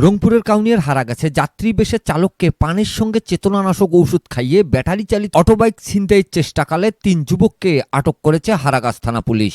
রংপুরের কাউনিয়ার হারাগাছে যাত্রী বেশে চালককে পানির সঙ্গে চেতনানাশক ওষুধ খাইয়ে ব্যাটারি চালিত অটোবাইক ছিনতাইয়ের চেষ্টাকালে তিন যুবককে আটক করেছে হারাগাছ থানা পুলিশ।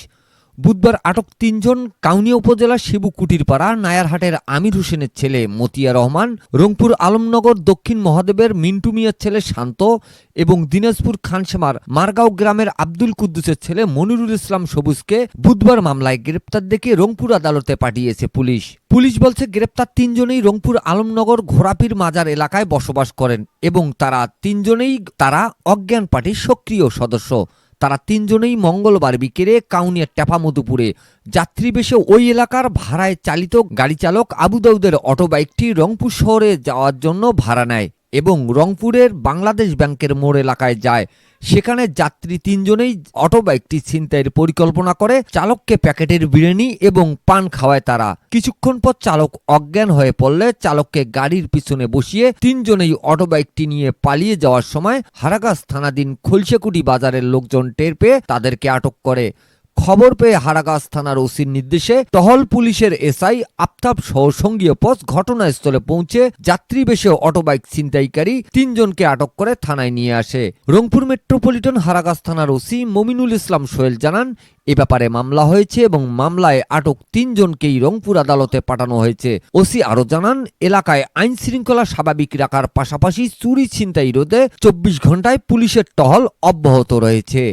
বুধবার আটক তিনজন কাউনিয়া উপজেলার শিবু কুটিরপাড়া নায়ারহাটের আমির হোসেনের ছেলে মতিয়া রহমান, রংপুর আলমনগর দক্ষিণ মহাদেবের মিন্টু মিয়ার ছেলে শান্ত এবং দিনাজপুর খানসামার মারগাঁও গ্রামের আব্দুল কুদ্দুসের ছেলে মনিরুল ইসলাম সবুজকে বুধবার মামলায় গ্রেপ্তার দেখে রংপুর আদালতে পাঠিয়েছে পুলিশ। পুলিশ বলছে গ্রেপ্তার তিনজনেই রংপুর আলমনগর ঘোরাপির মাজার এলাকায় বসবাস করেন এবং তারা তিনজনেই তারা অজ্ঞান পার্টির সক্রিয় সদস্য। তারা তিনজনেই মঙ্গলবার বিকেলে কাউনিয়ার টেপামধুপুরে যাত্রীবেশে ওই এলাকার ভাড়ায় চালিত গাড়ি চালক আবু দাউদের অটোবাইকটি রংপুর শহরে যাওয়ার জন্য ভাড়া নেয়। এবং রংপুরের বাংলাদেশ ব্যাংকের মোড় এলাকায় যায়। সেখানে যাত্রী তিনজনেই অটোবাইকটি ছিনতাইয়ের পরিকল্পনা করে, চালককে প্যাকেটের বিরিয়ানি এবং পান খাওয়ায় তারা। কিছুক্ষণ পর চালক অজ্ঞান হয়ে পড়লে চালককে গাড়ির পিছনে বসিয়ে তিনজনেই অটোবাইকটি নিয়ে পালিয়ে যাওয়ার সময় হারাগাছ থানাধীন খলসেকুটি বাজারের লোকজন টের পেয়ে তাদেরকে আটক করে। খবর পেয়ে হারাগাছ থানার ওসির নির্দেশে টহল পুলিশের এসআই আফতাব সহ সঙ্গীয় পথ ঘটনাস্থলে পৌঁছে যাত্রী বেশে অটোবাইক ছিনতাইকারী তিনজনকে আটক করে থানায় নিয়ে আসে। রংপুর মেট্রোপলিটন হারাগাছ থানার ওসি মমিনুল ইসলাম সোহেল জানান, এ ব্যাপারে মামলা হয়েছে এবং মামলায় আটক তিনজনকেই রংপুর আদালতে পাঠানো হয়েছে। ওসি আরও জানান, এলাকায় আইন শৃঙ্খলা স্বাভাবিক রাখার পাশাপাশি চুরি ছিনতাই রোধে চব্বিশ ঘন্টায় পুলিশের টহল অব্যাহত রয়েছে।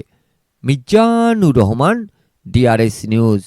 Mizanur Rahman DRS news